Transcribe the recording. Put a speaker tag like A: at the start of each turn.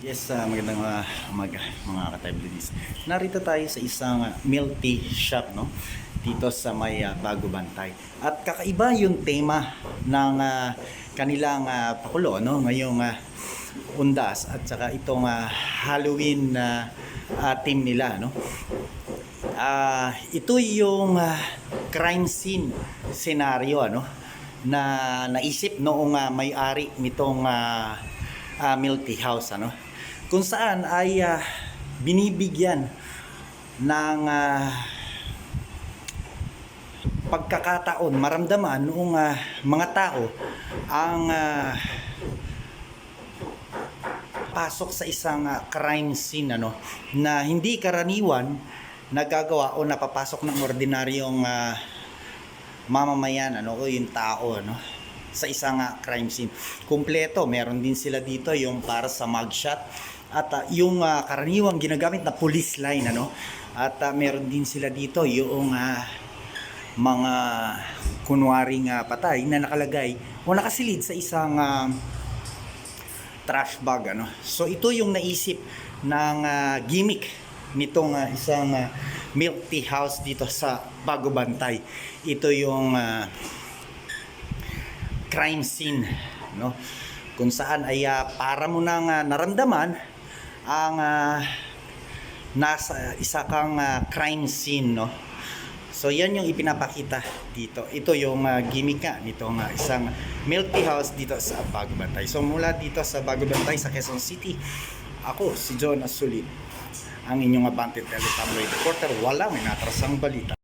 A: Yes, uh, magandang uh, mga ka-Tibledis. Narito tayo sa isang uh, milk tea shop no? dito sa may uh, Bago Bantay. At kakaiba yung tema ng uh, kanilang uh, pakulo no? ngayong uh, undas at saka itong uh, Halloween na uh, team nila. No? Ah, ito yung ah, crime scene scenario ano na naisip noong ah, may-ari nitong ah, ah, milk tea house ano kung saan ay ah, binibigyan ng ah, pagkakataon maramdaman noong ah, mga tao ang ah, pasok sa isang ah, crime scene ano na hindi karaniwan nagagawa o napapasok ng ordinaryong ah, mamamayan ano o yung tao ano sa isang ah, crime scene. Kumpleto, meron din sila dito yung para sa mugshot at ah, yung ah, karaniwang ginagamit na police line ano at ah, meron din sila dito yung ah, mga kunwaring ah, patay na nakalagay o nakasilid sa isang ah, trash bag ano. So ito yung naisip ng ah, gimmick nitong ah, isang ah, milk tea house dito sa Bago Bantay. Ito yung ah, crime scene no kung saan ay ah, para mo nang ah, naramdaman ang ah, nasa isa kang ah, crime scene no So yan yung ipinapakita dito. Ito yung uh, gimmick nga nitong uh, isang milk tea house dito sa Bagubantay. So mula dito sa Bagubantay sa Quezon City, ako si John Asulit, ang inyong abante teletabloid reporter. Wala may natrasang balita.